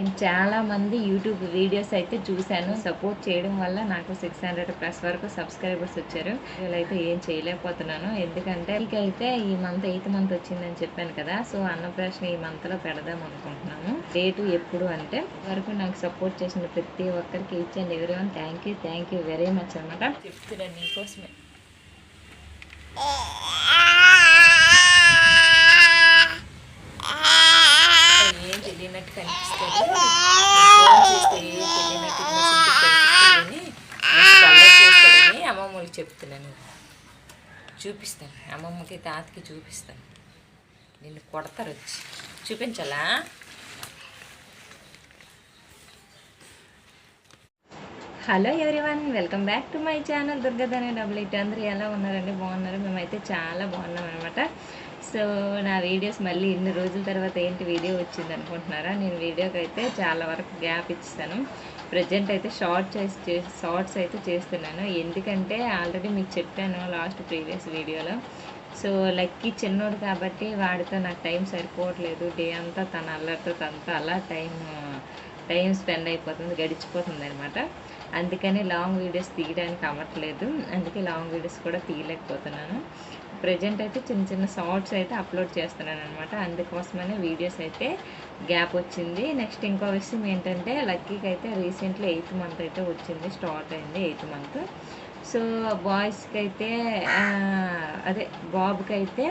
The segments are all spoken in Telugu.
అండ్ చాలా మంది యూట్యూబ్ వీడియోస్ అయితే చూశాను. సపోర్ట్ చేయడం వల్ల నాకు సిక్స్ హండ్రెడ్ ప్లస్ వరకు సబ్స్క్రైబర్స్ వచ్చారు. అయితే ఏం చేయలేకపోతున్నాను. ఎందుకంటే అయితే ఈ మంత్ ఎయిత్ మంత్ వచ్చిందని చెప్పాను కదా సో అన్నప్రాషన్ ఈ మంత్లో పెడదాం అనుకుంటున్నాను. డేటు ఎప్పుడు అంటే వరకు నాకు సపోర్ట్ చేసిన ప్రతి ఒక్కరికి ఇచ్చండి everyone thank you thank you very much అనమాట చెప్తున్నాను నీకోసమే. చూపిస్తాను. అమ్మమ్మకి తాతకి చూపిస్తాను. నిన్ను కొడతారు వచ్చి. చూపించాలా? Hello everyone welcome back to my channel దుర్గదనే double eight. అందరూ ఎలా ఉన్నారండి? బాగున్నారు? మేమైతే చాలా బాగున్నాం అనమాట సో నా వీడియోస్ మళ్ళీ ఇన్ని రోజుల తర్వాత ఏంటి వీడియో వచ్చింది అనుకుంటున్నారా నేను వీడియోకి అయితే చాలా వరకు గ్యాప్ ఇస్తాను ప్రజెంట్ అయితే షార్ట్ చేసి షార్ట్స్ అయితే చేస్తున్నాను. ఎందుకంటే ఆల్రెడీ మీకు చెప్పాను లాస్ట్ ప్రీవియస్ వీడియోలో. సో లక్కీ చిన్నోడు కాబట్టి వాడితో నాకు టైం సరిపోవట్లేదు. డే అంతా తన అల్లరితో తనతో అలా టైం టైం స్పెండ్ అయిపోతుంది గడిచిపోతుంది అనమాట అందుకని లాంగ్ వీడియోస్ తీయడానికి అవ్వట్లేదు. అందుకే లాంగ్ వీడియోస్ కూడా తీయలేకపోతున్నాను. ప్రజెంట్ అయితే చిన్న చిన్న షార్ట్స్ అయితే అప్లోడ్ చేస్తున్నాను అనమాట అందుకోసమనే వీడియోస్ అయితే గ్యాప్ వచ్చింది. నెక్స్ట్ ఇంకో విషయం ఏంటంటే లక్కీకి అయితే రీసెంట్లీ ఎయిత్ మంత్ అయితే వచ్చింది. స్టార్ట్ అయింది ఎయిత్ మంత్. సో బాయ్స్కి అయితే అదే బాబుకి అయితే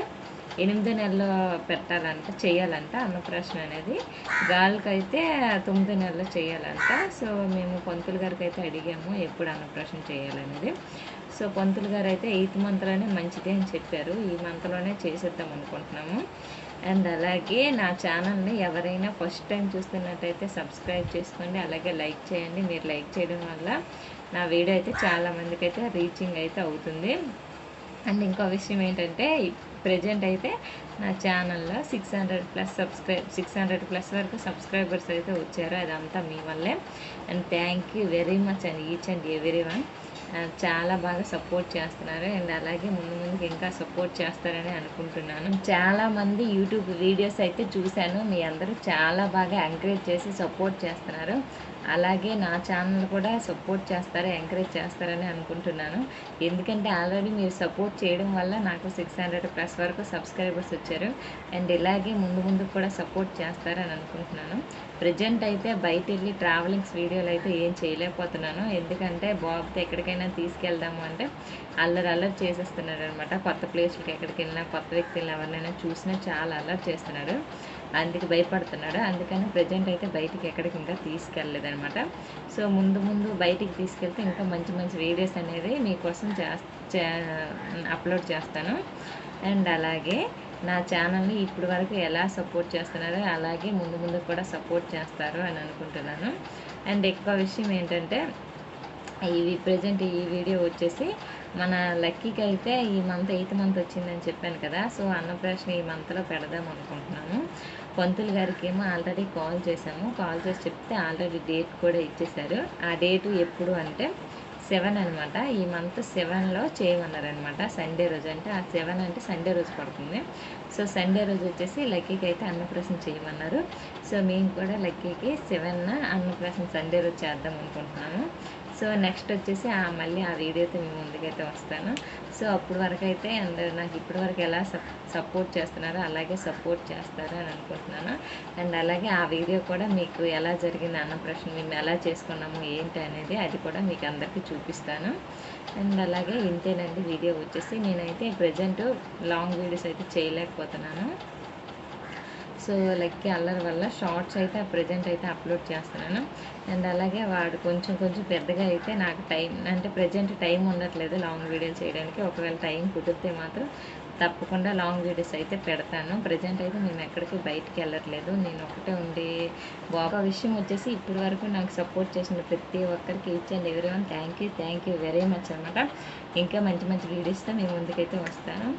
ఎనిమిదో నెలలో పెట్టాలంట చేయాలంట అన్నప్రాషన్ అనేది. గాలికి అయితే తొమ్మిదో నెలలో చేయాలంట. సో మేము పంతులు గారికి అయితే అడిగాము ఎప్పుడు అన్నప్రాషన్ చేయాలనేది. సో పంతులు గారు అయితే ఎయిత్ మంత్లోనే మంచిది అని చెప్పారు. ఈ మంత్లోనే చేసేద్దాం అనుకుంటున్నాము. అండ్ అలాగే నా ఛానల్ని ఎవరైనా ఫస్ట్ టైం చూస్తున్నట్టయితే సబ్స్క్రైబ్ చేసుకోండి. అలాగే లైక్ చేయండి. మీరు లైక్ చేయడం వల్ల నా వీడియో అయితే చాలామందికి అయితే రీచింగ్ అయితే అవుతుంది. అండ్ ఇంకో విషయం ఏంటంటే ప్రజెంట్ అయితే నా ఛానల్లో six hundred plus subscribe six hundred plus వరకు సబ్స్క్రైబర్స్ అయితే వచ్చారు. అదంతా మీ వల్లే. And thank you very much and each and every one. చాలా బాగా సపోర్ట్ చేస్తున్నారు అండ్ అలాగే ముందు ముందుకు ఇంకా సపోర్ట్ చేస్తారని అనుకుంటున్నాను. చాలా మంది యూట్యూబ్ వీడియోస్ అయితే చూశాను. మీ అందరూ చాలా బాగా ఎంకరేజ్ చేసి సపోర్ట్ చేస్తున్నారు. అలాగే నా ఛానల్ కూడా సపోర్ట్ చేస్తారు ఎంకరేజ్ చేస్తారని అనుకుంటున్నాను. ఎందుకంటే ఆల్రెడీ మీరు సపోర్ట్ చేయడం వల్ల నాకు సిక్స్ హండ్రెడ్ ప్లస్ వరకు సబ్స్క్రైబర్స్ వచ్చారు. అండ్ ఇలాగే ముందు ముందు కూడా సపోర్ట్ చేస్తారని అనుకుంటున్నాను. ప్రజెంట్ అయితే బయట వెళ్ళి ట్రావెలింగ్స్ వీడియోలు అయితే ఏం చేయలేకపోతున్నాను. ఎందుకంటే బాబుతో ఎక్కడికైనా తీసుకెళ్దాము అంటే అల్లరి అల్లరి చేసేస్తున్నాడు అనమాట కొత్త ప్లేస్లకి ఎక్కడికి వెళ్ళినా కొత్త వ్యక్తులను ఎవరినైనా చూసినా చాలా అల్లరి చేస్తున్నాడు అందుకు భయపడుతున్నాడు అందుకని ప్రజెంట్ అయితే బయటికి ఎక్కడికి ఇంకా తీసుకెళ్ళలేదనమాట. సో ముందు ముందు బయటికి తీసుకెళ్తే ఇంకా మంచి మంచి వీడియోస్ అనేది మీకోసం అప్లోడ్ చేస్తాను. అండ్ అలాగే నా ఛానల్ని ఇప్పటి వరకు ఎలా సపోర్ట్ చేస్తున్నారో అలాగే ముందు ముందు కూడా సపోర్ట్ చేస్తారు అని అనుకుంటున్నాను. అండ్ ఎక్కువ విషయం ఏంటంటే ఇవి ప్రజెంట్ ఈ వీడియో వచ్చేసి మన లక్కీకి అయితే ఈ మంత్ ఎయిత్ మంత్ వచ్చిందని చెప్పాను కదా. సో అన్నప్రాషన్ ఈ మంత్లో పెడదాం అనుకుంటున్నాము. పంతులు గారికి ఏమో ఆల్రెడీ కాల్ చేసాము కాల్ చేసి చెప్తే ఆల్రెడీ డేట్ కూడా ఇచ్చేశారు. ఆ డేటు ఎప్పుడు అంటే సెవెన్ అనమాట ఈ మంత్ సెవెన్లో చేయమన్నారనమాట సండే రోజు. అంటే ఆ సెవెన్ అంటే సండే రోజు పడుతుంది. సో సండే రోజు వచ్చేసి లక్కీకి అయితే అన్నప్రాసం చేయమన్నారు. సో మేము కూడా లక్కీకి సెవెన్ అన్నప్రాసం సండే రోజు చేద్దాం అనుకుంటున్నాము. సో నెక్స్ట్ వచ్చేసి మళ్ళీ ఆ వీడియోతో మీ ముందుకైతే వస్తాను. సో అప్పుడు వరకు అయితే అందరూ నాకు ఇప్పటి వరకు ఎలా సపోర్ట్ చేస్తున్నారో అలాగే సపోర్ట్ చేస్తారు అని అనుకుంటున్నాను. అండ్ అలాగే ఆ వీడియో కూడా మీకు ఎలా జరిగింది అన్న ప్రశ్న మేము ఎలా చేసుకున్నాము ఏంటి అనేది అది కూడా మీకు అందరికీ చూపిస్తాను. అండ్ అలాగే ఇంతేనండి వీడియో వచ్చేసి నేనైతే ప్రజెంట్ లాంగ్ వీడియోస్ అయితే చేయలేకపోతున్నాను. సో లెక్కి అల్లరి వల్ల షార్ట్స్ అయితే ప్రజెంట్ అయితే అప్లోడ్ చేస్తున్నాను. అండ్ అలాగే వాడు కొంచెం కొంచెం పెద్దగా అయితే నాకు టైం అంటే ప్రజెంట్ టైం ఉండట్లేదు లాంగ్ వీడియోలు చేయడానికి. ఒకవేళ టైం కుదిరితే మాత్రం తప్పకుండా లాంగ్ వీడియోస్ అయితే పెడతాను. ప్రజెంట్ అయితే మేము ఎక్కడికి బయటికి వెళ్ళట్లేదు. నేను ఒకటే ఉండి బాగా విషయం వచ్చేసి ఇప్పటి వరకు నాకు సపోర్ట్ చేసిన ప్రతి ఒక్కరికి ఇచ్చండి everyone thank you thank you very much అనమాట ఇంకా మంచి మంచి వీడియోస్తో మేము ముందుకైతే వస్తాను.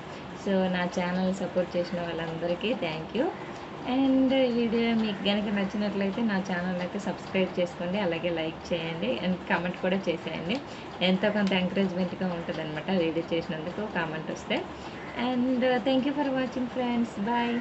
సో నా ఛానల్ సపోర్ట్ చేసిన వాళ్ళందరికీ థ్యాంక్ యూ అండ్ వీడియో మీకు కనుక నచ్చినట్లయితే నా ఛానల్ అయితే సబ్స్క్రైబ్ చేసుకోండి అలాగే లైక్ చేయండి అండ్ కామెంట్ కూడా చేసేయండి. ఎంతో కొంత ఎంకరేజ్మెంట్గా ఉంటుంది అనమాట వీడియో చేసినందుకు కామెంట్ వస్తే. And thank you for watching friends. Bye.